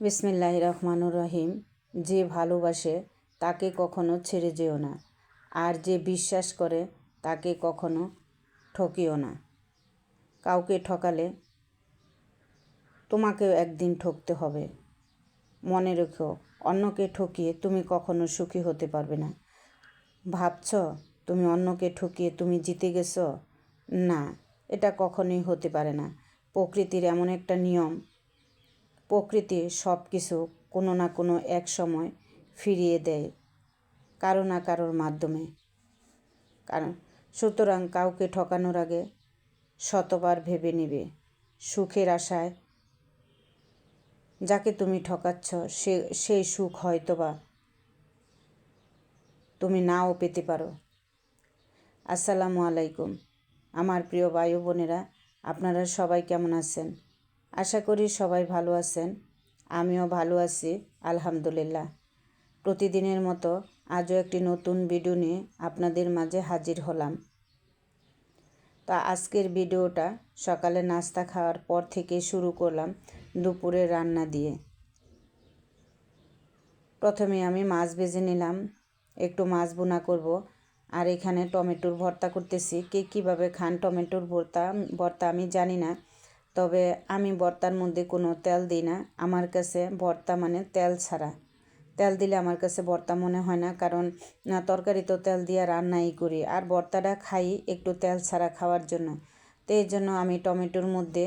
বিসমিল্লাহ রহমানুর রহিম। যে ভালোবাসে, তাকে কখনো ছেড়ে যেও না। আর যে বিশ্বাস করে, তাকে কখনো ঠকিও না। কাউকে ঠকালে তোমাকেও একদিন ঠকতে হবে। মনে রেখো, অন্যকে ঠকিয়ে তুমি কখনো সুখী হতে পারবে না। ভাবছ, তুমি অন্যকে ঠকিয়ে তুমি জিতে গেছো? না, এটা কখনোই হতে পারে না। প্রকৃতির এমন একটা নিয়ম প্রকৃতি সব কিছু কোনো না কোনো এক সময় ফিরিয়ে দেয়, কারও না কারোর মাধ্যমে। কারণ সুতরাং কাউকে ঠকানোর আগে শতবার ভেবে নেবে, সুখের আশায় যাকে তুমি ঠকাচ্ছ, সে সেই সুখ হয়তোবা তুমি নাও পেতে পারো। আসসালামু আলাইকুম। আমার প্রিয় বায়ু বোনেরা, আপনারা সবাই কেমন আছেন? আশা করি সবাই ভালো আছেন। আমিও ভালো আছি, আলহামদুলিল্লাহ। প্রতিদিনের মতো আজও একটি নতুন ভিডিও নিয়ে আপনাদের মাঝে হাজির হলাম। তা আজকের ভিডিওটা সকালে নাস্তা খাওয়ার পর থেকে শুরু করলাম দুপুরে রান্না দিয়ে। প্রথমে আমি মাছ ভেজে নিলাম, একটু মাছ বোনা করব। আর এখানে টমেটোর ভর্তা করতেছি। কে কীভাবে খান টমেটোর ভর্তা ভর্তা আমি জানি না। তবে আমি ভর্তার মধ্যে কোনো তেল দিই না। আমার কাছে ভর্তা মানে তেল ছাড়া। তেল দিলে আমার কাছে ভর্তা মনে হয় না, কারণ তরকারি তো তেল দিয়ে রান্নাই করি। আর ভর্তাটা খাই একটু তেল ছাড়া খাওয়ার জন্য। তো এই জন্য আমি টমেটোর মধ্যে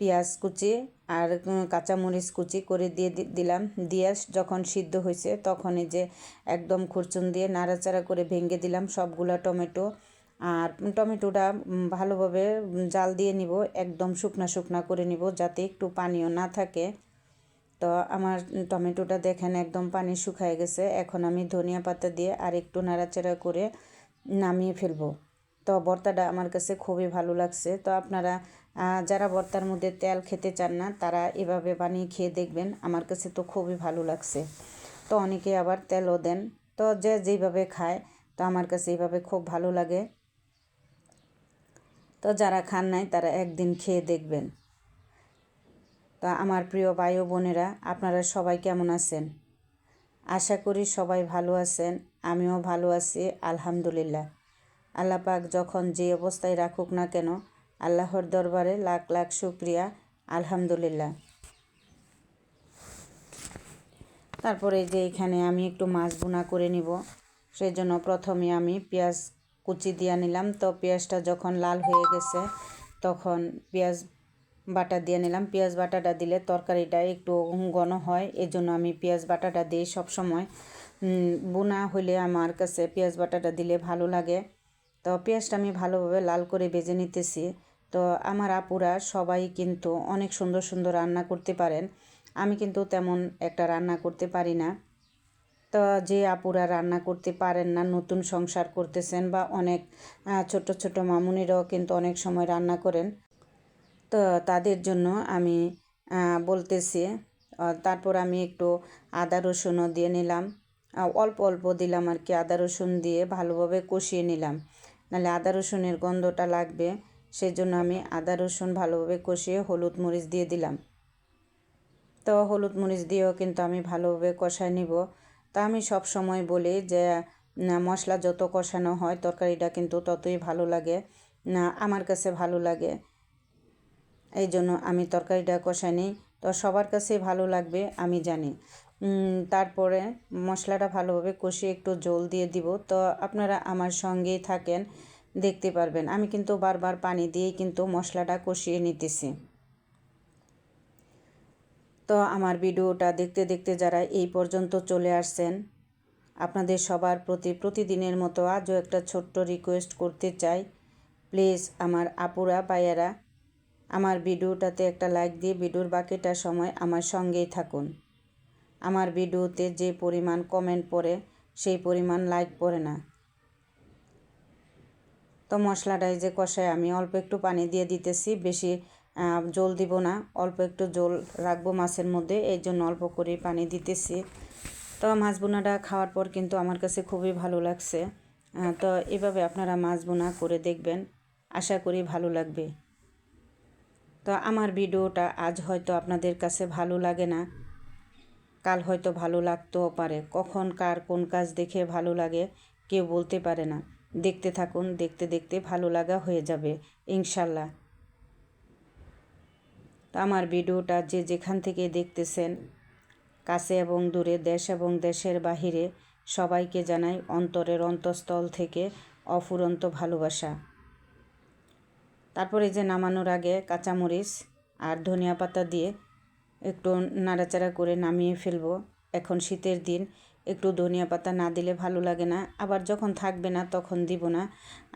পেঁয়াজ কুচি আর কাঁচামরিচ কুচি করে দিয়ে দিলাম। দিয়ে যখন সিদ্ধ হয়েছে তখন এই যে একদম খুরচুন দিয়ে নাড়াচাড়া করে ভেঙে দিলাম সবগুলো টমেটো। আর টমেটোটা ভালোভাবে জাল দিয়ে নিব, একদম শুকনা শুকনা করে নিব, যাতে একটু পানিও না থাকে। তো আমার টমেটোটা দেখেন একদম পানি শুকায় গেছে। এখন আমি ধনিয়া পাতা দিয়ে আর একটু নাড়াচাড়া করে নামিয়ে ফেলব। তো ভর্তাটা আমার কাছে খুবই ভালো লাগছে। তো আপনারা যারা ভর্তার মধ্যে তেল খেতে চান না, তারা এভাবে বানিয়ে খেয়ে দেখবেন। আমার কাছে তো খুবই ভালো লাগছে। তো অনেকে আবার তেলও দেন। তো যে যেইভাবে খায়, তো আমার কাছে এইভাবে খুব ভালো লাগে। তো যারা খান নাই, তারা একদিন খেয়ে দেখবেন। তো আমার প্রিয় ভাই ও বোনেরা, আপনারা সবাই কেমন আছেন? আশা করি সবাই ভালো আছেন, আমিও ভালো আছি, আলহামদুলিল্লাহ। আল্লাহ পাক যখন যে অবস্থায় রাখুক না কেন, আল্লাহর দরবারে লাখ লাখ শুক্রিয়া, আলহামদুলিল্লাহ। তারপরে যে এখানে আমি একটু মাছ বোনা করে নিব সেই জন্য প্রথমে আমি পেঁয়াজ কুচি দিয়ে নিলাম। তো পেঁয়াজটা যখন লাল হয়ে গেছে, তখন পেঁয়াজ বাটা দিয়ে নিলাম। পেঁয়াজ বাটাটা দিলে তরকারিটা একটু ঘন হয়, এজন্য আমি পেঁয়াজ বাটাটা দিই সবসময়। বোনা হলে আমার কাছে পেঁয়াজ বাটাটা দিলে ভালো লাগে। তো পেঁয়াজটা আমি ভালোভাবে লাল করে ভেজে নিতেছি। তো আমার আপুরা সবাই কিন্তু অনেক সুন্দর সুন্দর রান্না করতে পারেন। আমি কিন্তু তেমন একটা রান্না করতে পারি না। তো যে আপুরা রান্না করতে পারেন না, নতুন সংসার করতেছেন বা অনেক ছোট ছোট মামুনিরাও কিন্তু অনেক সময় রান্না করেন। তো তাদের জন্য আমি বলতেছি তারপর আমি একটু আদা রসুনও দিয়ে নিলাম। অল্প অল্প দিলাম আর কি, আদা রসুন দিয়ে ভালোভাবে কষিয়ে নিলাম। নাহলে আদা রসুনের গন্ধটা লাগবে, সেজন্য আমি আদা রসুন ভালোভাবে কষিয়ে হলুদ মরিচ দিয়ে দিলাম। তো হলুদ মরিচ দিয়েও কিন্তু আমি ভালোভাবে কষায় নিব। তা আমি সব সময় বলি যে মশলা যত কষানো হয়, তরকারিটা কিন্তু ততই ভালো লাগে। না, আমার কাছে ভালো লাগে। এই জন্য আমি তরকারিটা কষাই নিই। তো সবার কাছে ভালো লাগবে, আমি জানি। তারপরে মশলাটা ভালোভাবে কষিয়ে একটু জল দিয়ে দিব। তো আপনারা আমার সঙ্গেই থাকেন, দেখতে পারবেন। আমি কিন্তু বারবার পানি দিয়েই কিন্তু মশলাটা কষিয়ে নিতেছি। তো আমার ভিডিওটা দেখতে দেখতে যারা এই পর্যন্ত চলে আসছেন, আপনাদের সবার প্রতি প্রতিদিনের মতো আজও একটা ছোট্ট রিকোয়েস্ট করতে চাই। প্লিজ আমার আপুরা বাইয়ারা আমার ভিডিওটাতে একটা লাইক দিয়ে ভিডিওর বাকিটা সময় আমার সঙ্গেই থাকুন। আমার ভিডিওতে যে পরিমাণ কমেন্ট পড়ে, সেই পরিমাণ লাইক পড়ে না। তো মশলাটাই যে কষায় আমি অল্প একটু পানি দিয়ে দিতেছি, বেশি জল দিব না। অল্প একটু জল রাখব মাছের মধ্যে এই জন্য অল্প করে পানি দিতেছি। তো মাছ বোনাটা খাওয়ার পর কিন্তু আমার কাছে খুবই ভালো লাগছে। তো এভাবে আপনারা মাছ বোনা করে দেখবেন। আশা করি ভালো লাগবে। তো আমার ভিডিওটা আজ হয়তো আপনাদের কাছে ভালো লাগে না। কাল হয়তো ভালো লাগতেও পারে। কখন, কার, কোন কাজ দেখে ভালো লাগে কেউ বলতে পারে না। দেখতে থাকুন, দেখতে দেখতে ভালো লাগা হয়ে যাবে, ইনশাল্লাহ। আমার ভিডিওটা যে যেখান থেকে দেখতেছেন, কাছে এবং দূরে, দেশ এবং দেশের বাহিরে, সবাইকে জানাই অন্তরের অন্তঃস্থল থেকে অফুরন্ত ভালোবাসা। তারপরে যে নামানোর আগে কাঁচামরিচ আর ধনিয়া পাতা দিয়ে একটু নাড়াচাড়া করে নামিয়ে ফেলব। এখন শীতের দিন একটু ধনিয়া পাতা না দিলে ভালো লাগে না, আবার যখন থাকবে না তখন দিব না।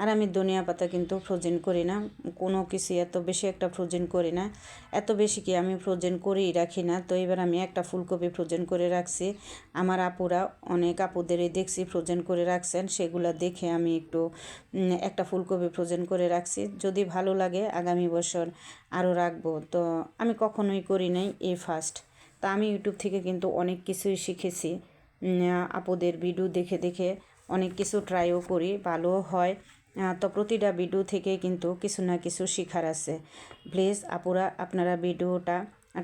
আর আমি ধনিয়া পাতা কিন্তু ফ্রোজেন করি না, কোনো কিছু এত বেশি একটা ফ্রোজেন করি না। এত বেশি কি আমি ফ্রোজেন করেই রাখি না, তো এবার আমি একটা ফুলকপি ফ্রোজেন করে রাখছি। আমার আপুরা, অনেক আপুদেরই দেখছি ফ্রোজেন করে রাখছেন, সেগুলো দেখে আমি একটু একটা ফুলকপি ফ্রোজেন করে রাখছি। যদি ভালো লাগে আগামী বছর আরও রাখব, তো আমি কখনোই করি নাই এই ফার্স্ট তা আমি ইউটিউব থেকে কিন্তু অনেক কিছুই শিখেছি। আপুদের ভিডিও দেখে দেখে অনেক কিছু ট্রাইও করি, ভালোও হয়। তো প্রতিটা ভিডিও থেকে কিন্তু কিছু না কিছু শেখার আছে। প্লিজ আপুরা, আপনারা ভিডিওটা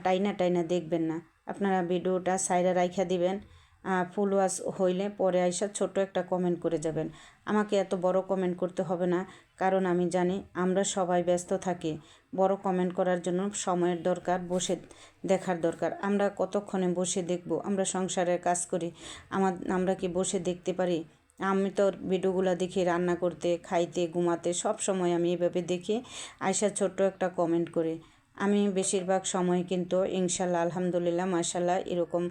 টাইনা টাইনা দেখবেন না। আপনারা ভিডিওটা সাইডে রাইখা দিবেন ফুল ওয়াশ হইলে পরে আইসা ছোট একটা কমেন্ট করে যাবেন। আমাকে এত বড় কমেন্ট করতে হবে না, কারণ আমি জানি আমরা সবাই ব্যস্ত থাকি। বড় কমেন্ট করার জন্য সময়ের দরকার, বসে দেখার দরকার। আমরা কতক্ষণে বসে দেখব? আমরা সংসারের কাজ করি। আমার, আমরা কি বসে দেখতে পারি? আমি তো ভিডিওগুলো দেখি, রান্না করতে, খাইতে, ঘুমাতে, সব সময় আমি এভাবে দেখি। আয়সা ছোট্ট একটা কমেন্ট করে, আমি বেশিরভাগ সময় কিন্তু ইনশাল্লাহ, আলহামদুলিল্লাহ, মাশাল্লাহ, এরকম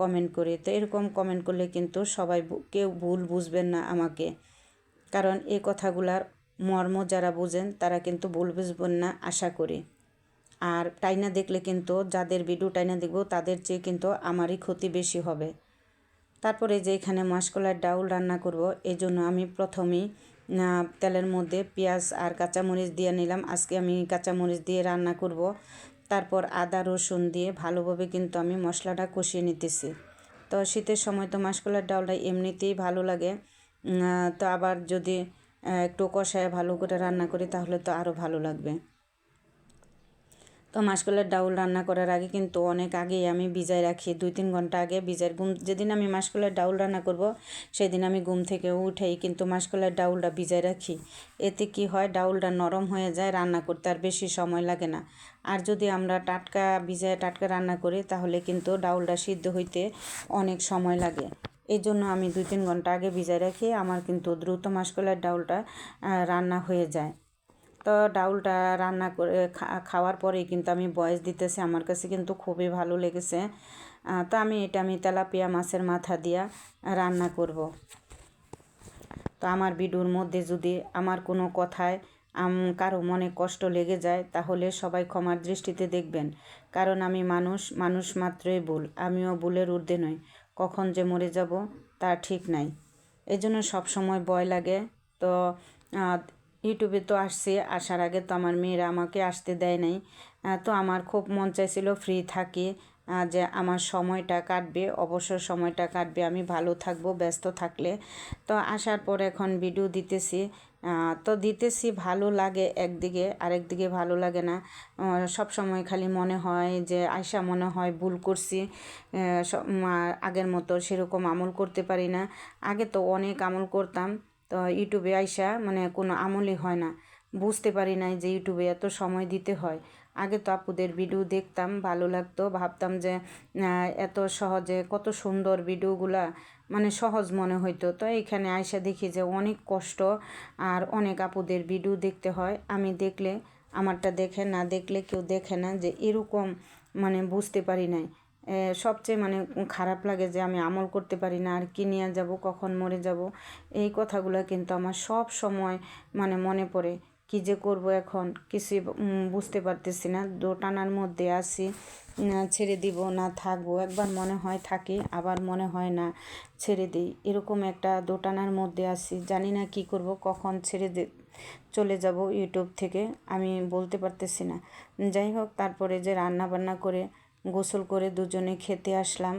কমেন্ট করি। তো এরকম কমেন্ট করলে কিন্তু সবাই কেউ ভুল বুঝবেন না আমাকে। কারণ এই কথাগুলার মর্ম যারা বুঝেন, তারা কিন্তু ভুল বুঝবেন না, আশা করি। আর টাইনা দেখলে কিন্তু যাদের ভিডিও টাইনা দেখব, তাদের চেয়ে কিন্তু আমারই ক্ষতি বেশি হবে। তারপরে যে এখানে মাসকলার ডাউল রান্না করব, এই জন্য আমি প্রথমেই তেলের মধ্যে পেঁয়াজ আর কাঁচামরিচ দিয়ে নিলাম। আজকে আমি কাঁচামরিচ দিয়ে রান্না করব। তারপর আদা, রসুন দিয়ে ভালোভাবে কিন্তু আমি মশলাটা কষিয়ে নিতেছি। তো শীতের সময় তো মাসকলার ডাউলটা এমনিতেই ভালো লাগে। তো আবার যদি একটু কষায় ভালো করে রান্না করি, তাহলে তো আরও ভালো লাগবে। তো মাসকলার ডাউল রান্না করার আগে কিন্তু অনেক আগেই আমি ভিজাই রাখি। দুই তিন ঘণ্টা আগে ভিজাই ঘুম, যেদিন আমি মাসকলার ডাউল রান্না করব, সেদিন আমি ঘুম থেকে উঠেই কিন্তু মাসকলার ডাউলটা ভিজাই রাখি। এতে কি হয়, ডাউলটা নরম হয়ে যায়, রান্না করতে আর বেশি সময় লাগে না। আর যদি আমরা টাটকা ভিজায় টাটকা রান্না করি, তাহলে কিন্তু ডাউলটা সিদ্ধ হইতে অনেক সময় লাগে। এই জন্য আমি দুই তিন ঘণ্টা আগে ভিজাই রাখি। আমার কিন্তু দ্রুত মাসকলার ডাউলটা রান্না হয়ে যায়। তো ডাউলটা রান্না করে খাওয়ার পরেই কিন্তু আমি বয়স দিতেছি। আমার কাছে কিন্তু খুবই ভালো লেগেছে। তো আমি এটা, আমি তেলাপিয়া মাছের মাথা দিয়া রান্না করব। তো আমার ভিডিওর মধ্যে যদি আমার কোনো কথায় কারও মনে কষ্ট লেগে যায়, তাহলে সবাই ক্ষমার দৃষ্টিতে দেখবেন। কারণ আমি মানুষ মানুষ মাত্রই ভুল। আমিও ভুলের ঊর্ধ্বে নই। কখন যে মরে যাব তা ঠিক নাই। এই জন্য সবসময় ভয় লাগে। তো ইউটিউবে তো আসছে, আসার আগে তো আমার মেয়েরা আমাকে আসতে দেয় নাই। তো আমার খুব মন চাইছিল ফ্রি থাকি যে আমার সময়টা কাটবে, অবসর সময়টা কাটবে, আমি ভালো থাকব, ব্যস্ত থাকলে। তো আসার পর এখন ভিডিও দিতেছি। তো দিতেছি, ভালো লাগে একদিকে, আরেকদিকে ভালো লাগে না। সব সময় খালি মনে হয় যে আয়সা মনে হয় ভুল করছি আগের মতো সেরকম আমল করতে পারি না। আগে তো অনেক আমল করতাম, তো ইউটিউবে আয়সা মানে কোনো আমলই হয় না। বুঝতে পারি নাই যে ইউটিউবে এত সময় দিতে হয়। আগে তো আপুদের ভিডিও দেখতাম, ভালো লাগতো, ভাবতাম যে এত সহজে কত সুন্দর ভিডিওগুলা মানে সহজ মনে হইতো। তো এখানে আয়সা দেখি যে অনেক কষ্ট আর অনেক আপুদের ভিডিও দেখতে হয়। আমি দেখলে, আমারটা দেখে না দেখলে কেউ দেখে না যে এরকম মানে বুঝতে পারি নাই। সবচেয়ে মানে খারাপ লাগে যে আমি আমল করতে পারি না, আর কি নিয়ে যাব, কখন মরে যাব, এই কথাগুলো কিন্তু আমার সব সময় মানে মনে পড়ে। কী যে করব এখন? কিছুই বুঝতে পারতেছি না। দোটানার মধ্যে আছি ছেড়ে দিব না থাকব। একবার মনে হয় থাকি, আবার মনে হয় না ছেড়ে দিই। এরকম একটা দোটানার মধ্যে আছি। জানি না কি করব, কখন ছেড়ে দে, চলে যাব ইউটিউব থেকে। আমি বলতে পারতেছি না। যাই হোক, তারপরে যে রান্না বান্না করে গোসল করে দুজনে খেতে আসলাম।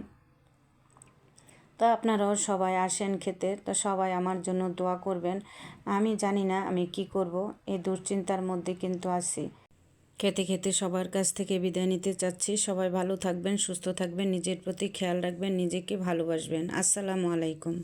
তো আপনারাও সবাই আসেন খেতে, তো সবাই আমার জন্য দোয়া করবেন। আমি জানি না আমি কি করব, এই দুশ্চিন্তার মধ্যে কিন্তু আছি। খেতে খেতে সবার কাছ থেকে বিদায় নিতে চাচ্ছি। সবাই ভালো থাকবেন, সুস্থ থাকবেন, নিজের প্রতি খেয়াল রাখবেন, নিজেকে ভালোবাসবেন। আসসালামু আলাইকুম।